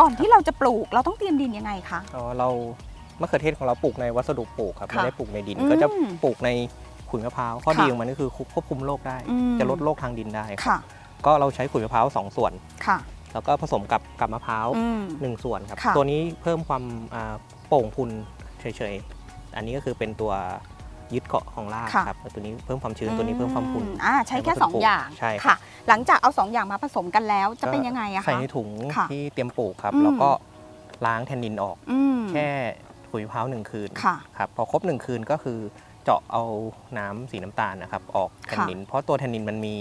ก่อนที่เราจะปลูกเราต้องเตรียมดินยังไงคะ อ๋อเรามะเขือเทศของเราปลูกในวัสดุปลูกครับค่ะไม่ได้ปลูกในดิน อืมก็จะปลูกในขุยมะพร้าวข้อค่ะดีของมันก็คือควบคุมโรคได้ อืม จะลดโรคทางดินได้ครับค่ะ ก็เราใช้ขุยมะพร้าวสองส่วน ค่ะแล้วก็ผสมกับกับมะพร้าวอืม หนึ่งส่วนครับ ค่ะ ตัวนี้เพิ่มความอ่าโป่งพุนเฉยๆ อันนี้ก็คือเป็นตัว ยึดเกาะของรากค่ะ ครับแล้วตัวนี้เพิ่มความชื้นตัวนี้เพิ่มความพุนอือ่าใช้แค่ ในวัสดุสองอย่างใช่ครับ ค่ะ หลังจากเอาสองอย่างมาผสมกันแล้วจะเป็นก็ยังไงอะใส่คะ ในถุงค่ะที่เตรียมปลูกครับ อืม แล้วก็ล้างแทนนินออกอืมแค่ขุยมะพร้าวหนึ่งคืนค่ะ ครับพอครบหนึ่งคืนก็คือเจาะเอาน้ำสีน้ำตาลนะครับออกแทนนิน เพราะตัวแทนนินมันมี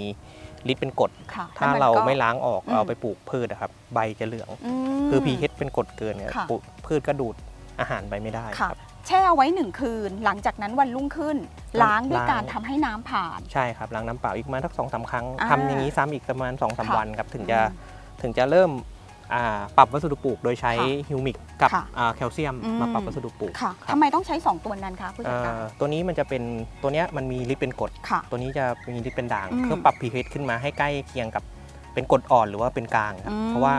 ฤทธิ์เป็นกรดค่ะถ้าแล้วนเราก็ ไม่ล้างออกอืม เอาไปปลูกพืชนะครับใบจะเหลือง ม คือ pH เป็นกรดเกินเนี่ยค่ะ ปลูกพืชก็ดูดอาหารไปไม่ได้ค่ะ ครับ แช่เอาไว้หนึ่งคืน หลังจากนั้นวันรุ่งขึ้น ล้างด้วยล้างการทำให้น้ำผ่าน ใช่ครับล้างน้ำเปล่าอีกประมาณสักสองสามครั้งอ่าทำอย่างนี้ซ้ำอีกประมาณ2อสค่ะวันครับถึงจะอืมถึงจะเริ่มอ่าปรับวัสดุปลูกโดยใช้ค่ะฮิวมิกกับค่ะอ่าแคลเซียมอืม มาปรับวัสดุปลูกค่ะครับทำไมต้องใช้2ตัวนั้นคะผู้จัดการอ่าตัวนี้มันจะเป็นตัวเนี้ยมันมีฤทธิ์เป็นกรด ค่ะ ตัวนี้จะมีฤทธิ์เป็นด่างอืม เพื่อปรับ pH ขึ้นมาให้ใกล้เคียงกับเป็นกรดอ่อนหรือว่าเป็นกลางครับอืมเพราะว่า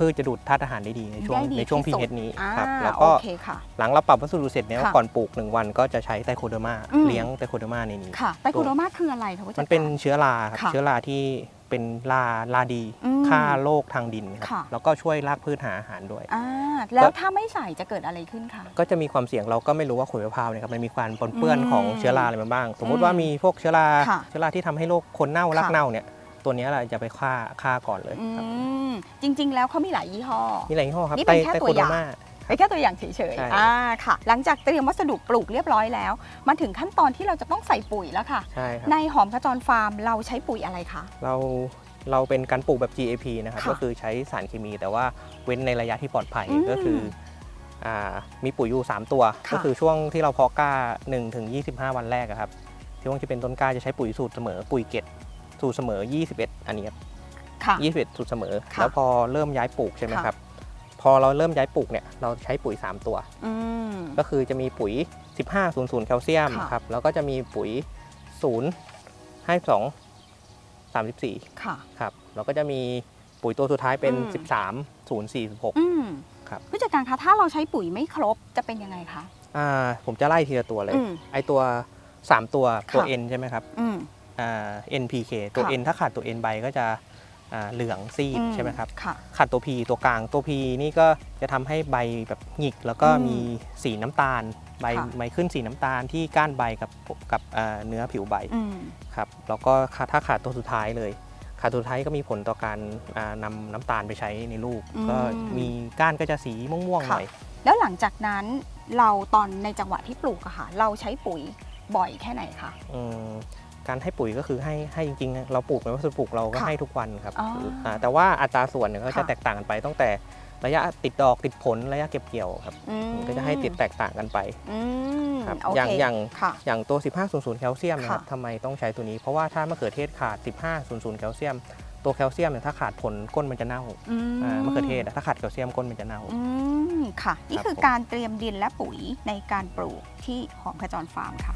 พืชจะดูดธาตุอาหารได้ดีในช่วงได้ดีในช่วงที่สุด pH นี้อ่าครับแล้วโอก็เคค่ะ หลังเราปรับวัสดุเสร็จเนี่ยค่ะก่อนปลูกหนึ่งวันก็จะใช้ไตโคเดอร์มาอืม เลี้ยงไตโคเดอร์มาในนี้ ค่ะไตโคโดมาคืออะไรคะผู้จัดมักานรเป็นเชื้อราครับค่ะเชื้อราที่เป็นราราดีอืมฆ่าโรคทางดินครับค่ะแล้วก็ช่วยรากพืชหาอาหารด้วย อ่าแล้วถ้าไม่ใส่จะเกิดอะไรขึ้นคะ ก็จะมีความเสี่ยงเราก็ไม่รู้ว่าขุยมะพร้าวเนี่ยครับมันมีความปนเปื้อนอืมของเชื้อราอะไรมาบ้าง สมมุอืติมว่ามีพวกเชื้อราค่ะเชื้อราที่ทำให้โรคคนเน่ารักค่ะ เน่าเนี่ยตัวเนี้ยเราจะไปฆ่าฆ่าก่อนเลยอืครับ ม จริง ๆ แล้วเขามีหลายยี่ห้อ มีอะไรยี่ห้อครับนี่เป็นแค่ไตตัวโคอเดย่างมาเป็นแค่ตัวอย่างเฉยใช่ ๆอ่าค่ะ หลังจากเตรียมวัสดุปลูกเรียบร้อยแล้ว มาถึงขั้นตอนที่เราจะต้องใส่ปุ๋ยแล้วค่ะ ใช่ครับ ในหอมขจรฟาร์มเราใช้ปุ๋ยอะไรคะ เราเราเป็นการปลูกแบบ GAP นะครับ ค่ะก็คือใช้สารเคมีแต่ว่าเว้นในระยะที่ปลอดภัยอืมก็คืออ่ามีปุ๋ยอยู่ 3 ตัว ค่ะ ก็คือช่วงที่เราเพาะกล้า1ถึง25 วันแรกอะครับช่วงที่เป็นต้นกล้าจะใช้ปุ๋ยสูตรเสมอปุ๋ยเกตสูตรเสมอ 21 อันนี้ครับ ค่ะ 21สูตรเสมอ ค่ะแล้วพอเริ่มย้ายปลูกใช่ไหมค่ะ ครับ พอเราเริ่มย้ายปลูกเนี่ยเราใช้ปุ๋ย 3 ตัว อืม ก็คือจะมีปุ๋ย 15 0 0 แคลเซียมค่ะ ครับแล้วก็จะมีปุ๋ย0ให้2 34 ค่ะ ครับแล้วก็จะมีปุ๋ยตัวสุดท้ายเป็น อืม13 0 46อืมครับ ผู้จัดการคะถ้าเราใช้ปุ๋ยไม่ครบจะเป็นยังไงคะอ่าผมจะไล่ทีละตัวเลย อืม ไอตัว 3 ตัวตัว ค่ะ N ใช่ไหมครับอืม อ่า NPK ตัว ค่ะ N ถ้าขาดตัว N ใบก็จะอ่า เหลืองซีดอืใช่ไหมครับค่ะขาดตัว P ตัวกลางตัว P นี่ก็จะทำให้ใบแบบหงิก แล้วก็อืมมีสีน้ำตาล ใบค่ะใบขึ้นสีน้ำตาลที่ก้านใบกับกับอ่าเนื้อผิวใบอืมครับแล้วก็ขาถ้าขาดตัวสุดท้ายเลย ขาดตัวสุดท้ายก็มีผลต่อการอ่านำน้ำตาลไปใช้ในลูกอืมก็มีก้านก็จะสีม่วงๆหค่ะน่อยแล้วหลังจากนั้นเราตอนในจังหวะที่ปลูกอะค่ะเราใช้ปุ๋ยบ่อยแค่ไหนคะอืม การให้ปุ๋ยก็คือให้ให้จริงๆ เราปลูกเป็นวัสดุปลูกเราก็ค่ะให้ทุกวันครับอ๋ออ่าแต่ว่าอัตราส่วนเนี่ยก็จะค่ะ แตกต่างกันไปตั้งแต่ระยะติดดอกติดผลระยะเก็บเกี่ยวครับอืมก็จะให้ติดแตกต่างกันไป อืมครับโอเคอย่างอย่าง ค่ะ อย่างตัว 1500 แคลเซียมนะครับค่ะ ทำไมต้องใช้ตัวนี้ เพราะว่าถ้ามะเขือเทศขาด 1500 แคลเซียม ตัวแคลเซียมเนี่ยถ้าขาดผลก้นมันจะเน่าอือ่ามะเขือเทศอะถ้าขาดแคลเซียมก้นมันจะเน่า อืมค่ะ นี่ครับคือผม การเตรียมดินและปุ๋ยในการปลูกที่หอมขจรฟาร์มค่ะ